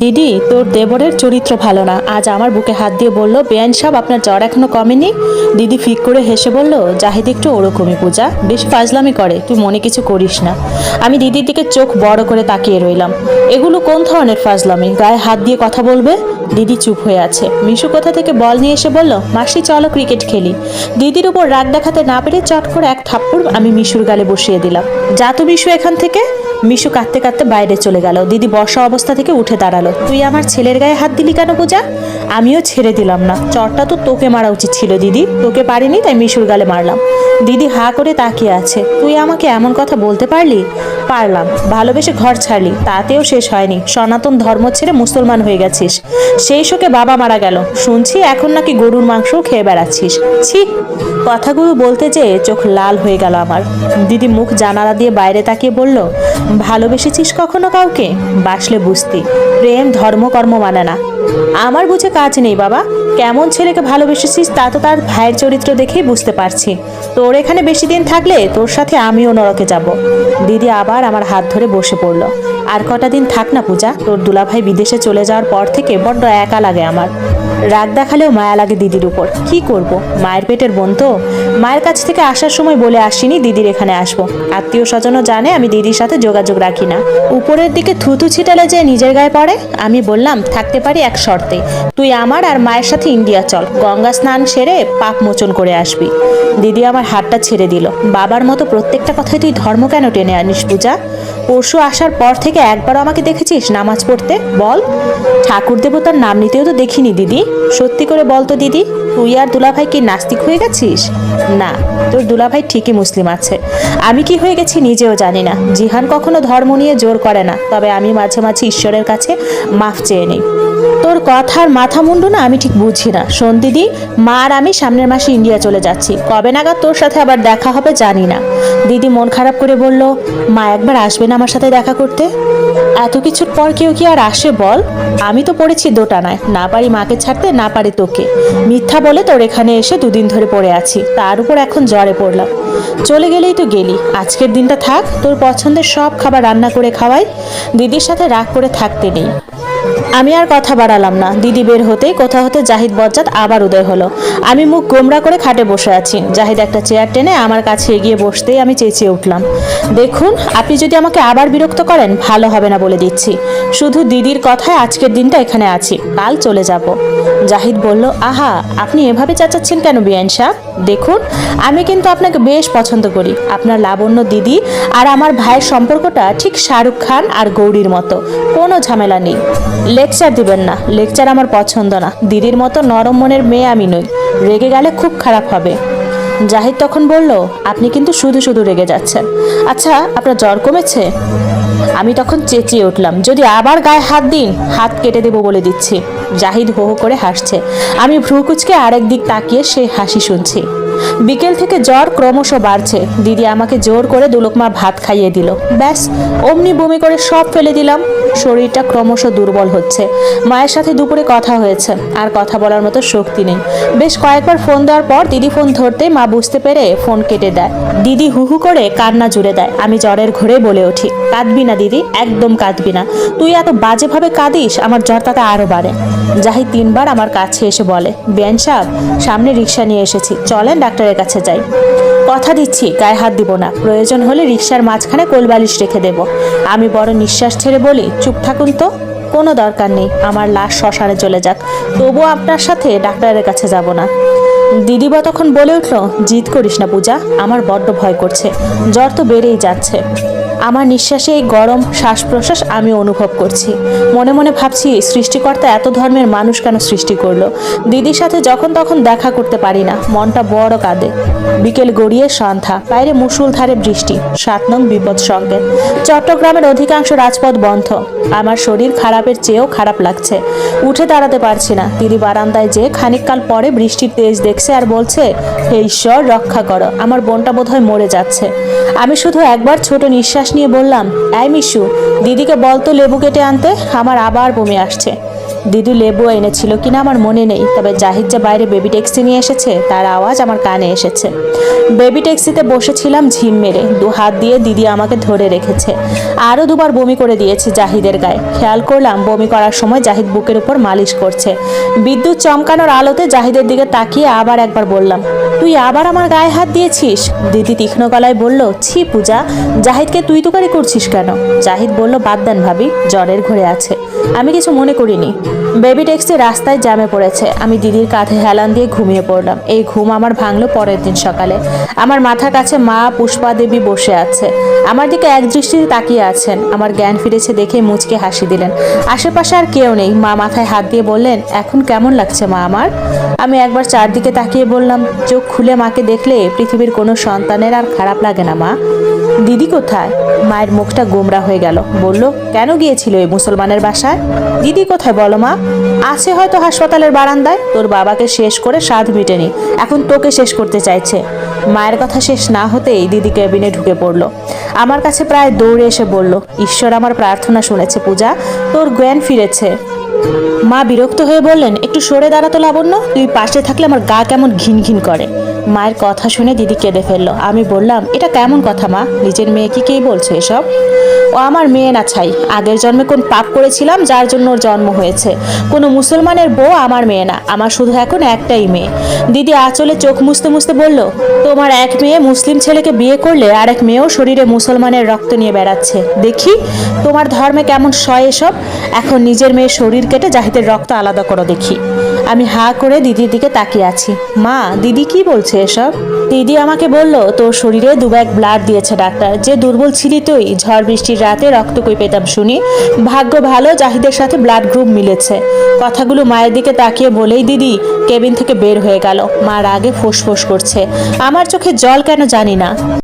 দিদি, তোর দেবরের চরিত্র ভালো না। আজ আমার বুকে হাত দিয়ে বলল, বেআইন সাহেব আপনার জ্বর এখনও কমেনি? দিদি ফিক করে হেসে বলল, জাহিদ একটু ওরকমই পূজা, বেশ ফাজলামি করে, তুই মনে কিছু করিস না। আমি দিদির দিকে চোখ বড় করে তাকিয়ে রইলাম। এগুলো কোন ধরনের ফাজলামি? গায়ে হাত দিয়ে কথা বলবে? দিদি চুপ হয়ে আছে। মিশু কোথা থেকে বল নিয়ে এসে বলল, মাসি, চলো ক্রিকেট খেলি। দিদির উপর রাগ দেখাতে না পেরে চট করে এক থাপ্পড় আমি মিশুর গালে বসিয়ে দিলাম। যা তো মিশু এখান থেকে? মিশু কাঁদতে কাঁদতে বাইরে চলে গেল। দিদি বসা অবস্থা থেকে উঠে দাঁড়াল। তুই আমার ছেলের গায়ে হাত দিলি কেন পূজা? আমিও ছেড়ে দিলাম না। চটটা তো তোকে মারা উচিত ছিল দিদি। তোকে পারিনি, তাই মিশুর গালে মারলাম। দিদি হা করে তাকিয়ে আছে। তুই আমাকে এমন কথা বলতে পারলি? পারলাম। ভালোবেসে ঘর ছাড়লি, তাতেও শেষ হয়নি। সনাতন ধর্ম ছেড়ে মুসলমান হয়ে গেছিস। সেই শোকে বাবা মারা গেল। শুনছি এখন নাকি গরুর মাংসও খেয়ে বেড়াচ্ছিস। ছি, কথাগুলো বলতে যেয়ে চোখ লাল হয়ে গেল আমার। দিদি মুখ জানালা দিয়ে বাইরে তাকিয়ে বলল, ভালোবেসেছিস কখনো কাউকে? বাসলে বুঝতি। প্রেম ধর্ম কর্ম মানে না। আমার বুঝে কাজ নেই বাবা। কেমন ছেলেকে ভালোবেসেছিস তা তো তার ভাইয়ের চরিত্র দেখেই বুঝতে পারছি। তোর এখানে বেশি দিন থাকলে তোর সাথে আমিও নরকে যাব। দিদি আবার আমার হাত ধরে বসে পড়ল। আর কটা দিন থাক না পূজা, তোর দুলাভাই বিদেশে চলে যাওয়ার পর থেকে বড্ড একা লাগে আমার। রাগ দেখালেও মায়া লাগে দিদির উপর। কি করব? মায়ের পেটের বোন তো। মায়ের কাছ থেকে আসার সময় বলে আসিনি দিদির এখানে আসব। আত্মীয় স্বজনও জানে আমি দিদির সাথে যোগাযোগ রাখি না। উপরের দিকে থুতু ছিটালে যে নিজের গায়ে পড়ে, আমি বললাম, থাকতে পারি এক শর্তে। তুই আমার আর মায়ের সাথে ইন্ডিয়া চল। গঙ্গা স্নান সেরে পাপ মোচন করে আসবি। দিদি আমার হাতটা ছেড়ে দিল। বাবার মতো প্রত্যেকটা কথায় তুই ধর্ম কেন টেনে আনিস পূজা? পরশু আসার পর থেকে একবারও আমাকে দেখেছিস নামাজ পড়তে? বল। ঠাকুর দেবতার নাম নিতেও তো দেখিনি দিদি। সত্যি করে বলতো দিদি, তুই আর দুলাভাই কি নাস্তিক হয়ে গেছিস? না, তোর দুলাভাই ঠিকই মুসলিম আছে। আমি কি হয়ে গেছি নিজেও জানি না। জিহান কখনো ধর্ম নিয়ে জোর করে না, তবে আমি মাঝে মাঝে ঈশ্বরের কাছে মাফ চেয়ে নিই। তোর কথার মাথা মুন্ডু না আমি ঠিক বুঝি না। শোন দিদি, মা আর আমি সামনের মাসে ইন্ডিয়া চলে যাচ্ছি। কবে নাগাদ তোর সাথে আবার দেখা হবে জানি না। দিদি মন খারাপ করে বলল, মা, একবার আসবে না আমার সাথে দেখা করতে? এত কিছুর পর কেউ কি আর আসে বল? আমি তো পড়েছি দোটানায়। না পারি মাকে ছাড়তে, না পারি তোকে। মিথ্যা বলে তোর এখানে এসে দুদিন ধরে পড়ে আছি। তার উপর এখন জ্বরে পড়লাম। চলে গেলেই তো গেলি। আজকের দিনটা থাক, তোর পছন্দের সব খাবার রান্না করে খাওয়াই। দিদির সাথে রাগ করে থাকতে নেই। আমি আর কথা বাড়ালাম না। দিদি বের হতেই কোথা হতে জাহিদ বজ্জাত আবার উদয় হলো। আমি মুখ গোমরা করে খাটে বসে আছি। জাহিদ একটা চেয়ার টেনে আমার কাছে এগিয়ে বসতেই আমি চেঁচিয়ে উঠলাম। দেখুন, আপনি যদি আমাকে আবার বিরক্ত করেন, ভালো হবে না বলে দিচ্ছি। শুধু দিদির কথায় আজকের দিনটা এখানে আছি। কাল চলে যাব। জাহিদ বলল, আহা, আপনি এভাবে চাচাচ্ছেন কেন বিয়ান শাহ দেখুন, আমি কিন্তু আপনাকে বেশ পছন্দ করি। আপনার লাবণ্য দিদি আর আমার ভাইয়ের সম্পর্কটা ঠিক শাহরুখ খান আর গৌরীর মতো। কোনো ঝামেলা নেই। লেকচার দিবেন না। লেকচার আমার পছন্দ না। দিদির মতো নরম মনের মেয়ে আমি নই। রেগে গেলে খুব খারাপ হবে। জাহিদ তখন বলল, আপনি কিন্তু শুধু শুধু রেগে যাচ্ছেন। আচ্ছা আপনার জ্বর কমেছে? আমি তখন চেঁচিয়ে উঠলাম, যদি আবার গায়ে হাত দিন, হাত কেটে দেবো বলে দিচ্ছি। জাহিদ হো হো করে হাসছে। আমি ভ্রুকুচকে আরেক দিক তাকিয়ে সে হাসি শুনছি। বিকেল থেকে জ্বর ক্রমশ বাড়ছে। দিদি আমাকে জোর করে দুলোকমা ভাত খাইয়ে দিল। ব্যাস, অমনি বমি করে সব ফেলে দিলাম। শরীরটা ক্রমশ দুর্বল হচ্ছে। মায়ের সাথে দুপুরে কথা হয়েছে। আর কথা বলার মতো শক্তি নেই। বেশ কয়েকবার ফোন দেওয়ার পর দিদি ফোন ধরতে মা বুঝতে পেরে ফোন কেটে দেয়। দিদি হু হু করে কান্না জুড়ে দেয়। আমি জ্বরের ঘরে বলে উঠি, কাঁদবি না দিদি, একদম কাঁদবি না। তুই এত বাজেভাবে কাঁদিস, আমার জ্বর তাতে আরও বাড়ে। জাহি তিনবার আমার কাছে এসে বলে বেন সাহেব, সামনে রিক্সা নিয়ে এসেছি, চলেন ডাক্তারের কাছে যাই। কথা দিচ্ছি, গায়ে হাত দিব না। প্রয়োজন হলে রিক্সার মাঝখানে কোলবালিশ রেখে দেব। আমি বড় নিঃশ্বাস ছেড়ে বলি, চুপ থাকুন তো, কোনো দরকার নেই, আমার লাশ শ্মশানে চলে যাক। তবুও আপনার সাথে ডাক্তারের কাছে যাব না। দিদিবা তখন বলে উঠল, জিদ করিস না পূজা, আমার বড্ড ভয় করছে। জ্বর তো বেড়েই যাচ্ছে। আমার নিঃশ্বাসে এই গরম শ্বাস প্রশ্বাস আমি অনুভব করছি। মনে মনে ভাবছি সৃষ্টিকর্তা এত ধর্মের মানুষ কেন সৃষ্টি করল? দিদির সাথে যখন তখন দেখা করতে পারি না। মনটা বড় কাঁদে। বিকেল গড়িয়ে সন্ধ্যা। বাইরে মুসুলধারে বৃষ্টি। সাত নং বিপদ সংকেত। চট্টগ্রামের অধিকাংশ রাজপথ বন্ধ। আমার শরীর খারাপের চেয়েও খারাপ লাগছে। উঠে দাঁড়াতে পারছি না। দিদি বারান্দায় যে খানিককাল পরে বৃষ্টির তেজ দেখছে আর বলছে, হে ঈশ্বর, রক্ষা করো। আমার বোনটা বোধহয় মরে যাচ্ছে। আমি শুধু একবার ছোট নিঃশ্বাস নিয়ে বললাম অ্যাই মিশু দিদিকে বলতো লেবু কেটে আনতে আমার আবার বমি আসছে। দিদু লেবু এনেছিল কিনা আমার মনে নেই, তবে জাহিদ যে বাইরে বেবি ট্যাক্সি নিয়ে এসেছে, তার আওয়াজ আমার কানে এসেছে। বেবি ট্যাক্সিতে বসেছিলাম ঝিম মেরে, দু হাত দিয়ে দিদি আমাকে ধরে রেখেছে। আরও দুবার বমি করে দিয়েছে জাহিদের গায়ে। খেয়াল করলাম, বমি করার সময় জাহিদ বুকের উপর মালিশ করছে। বিদ্যুৎ চমকানোর আলোতে জাহিদের দিকে তাকিয়ে আবার একবার বললাম, তুই আবার আমার গায়ে হাত দিয়েছিস? দিদি তীক্ষ্ণ গলায় বলল, ছি পূজা, জাহিদকে তুই তুকারি করছিস কেন? জাহিদ বলল, বাদ দেন ভাবি, জ্বরের ঘরে আছে। আমি কিছু মনে করিনি। বেবি ট্যাক্সি রাস্তায় জ্যামে পড়েছে। আমি দিদির কাঁধে হেলান দিয়ে ঘুমিয়ে পড়লাম। এই ঘুম আমার ভাঙলো পরের দিন সকালে। আমার মাথার কাছে মা পুষ্পা দেবী বসে আছে। আমার দিকে এক দৃষ্টিতে তাকিয়ে আছেন। আমার জ্ঞান ফিরেছে দেখে মুচকে হাসি দিলেন। আশেপাশে আর কেউ নেই। মা মাথায় হাত দিয়ে বললেন, এখন কেমন লাগছে মা আমার? আমি একবার চারদিকে তাকিয়ে বললাম, চোখ খুলে মাকে দেখলে পৃথিবীর কোনো সন্তানের আর খারাপ লাগে না মা। দিদি কোথায়? মায়ের মুখটা গোমরা হয়ে গেল। বলল, কেন গিয়েছিল এই মুসলমানের বাসায়? দিদি কোথায় বলো মা? আছে হয়তো হাসপাতালের বারান্দায়। তোর বাবাকে শেষ করে স্বাদ মিটেনি। এখন তোকে শেষ করতে চাইছে। মায়ের কথা শেষ না হতেই দিদি কেবিনে ঢুকে পড়ল। আমার কাছে প্রায় দৌড়ে এসে বলল, ঈশ্বর আমার প্রার্থনা শুনেছে পূজা, তোর জ্ঞান ফিরেছে মা বিরক্ত হয়ে বললেন, একটু সরে দাঁড়াতো লাবণ্য, তুই পাশে থাকলে আমার গা কেমন ঘিন ঘিন করে। মায়ের কথা শুনে দিদি কেঁদে ফেলল। আমি বললাম, এটা কেমন কথা মা? নিজের মেয়েকে কেই বলছো এসব? ও আমার মেয়ে না ছাই। আগের জন্মে কোন পাপ করেছিলাম, যার জন্য ওর জন্ম হয়েছে। কোনো মুসলমানের বউ আমার মেয়ে না, আমার শুধু এখন একটাই মেয়ে। দিদি আঁচলে চোখ মুছতে মুছতে বলল, তোমার এক মেয়ে মুসলিম ছেলেকে বিয়ে করলে আর এক মেয়েও শরীরে মুসলমানের রক্ত নিয়ে বেড়াচ্ছে। দেখি, তোমার ধর্মে কেমন সয় এসব? এখন নিজের মেয়ের শরীর কেটে জাহিদের রক্ত আলাদা করো দেখি। আমি হা করে দিদির দিকে তাকিয়ে আছি। মা, দিদি কি বলছে এসব? দিদি আমাকে বলল, তোর শরীরে দু ব্যাগ ব্লাড দিয়েছে ডাক্তার। যে দুর্বল ছিলি তুই, ঝড় বৃষ্টির রাতে রক্ত কই পেতাম শুনি। ভাগ্য ভালো, জাহিদের সাথে ব্লাড গ্রুপ মিলেছে। কথাগুলো মায়ের দিকে তাকিয়ে বলেই দিদি কেবিন থেকে বের হয়ে গেল। মা রাগে ফোঁস করছে। আমার চোখে জল কেন জানি না।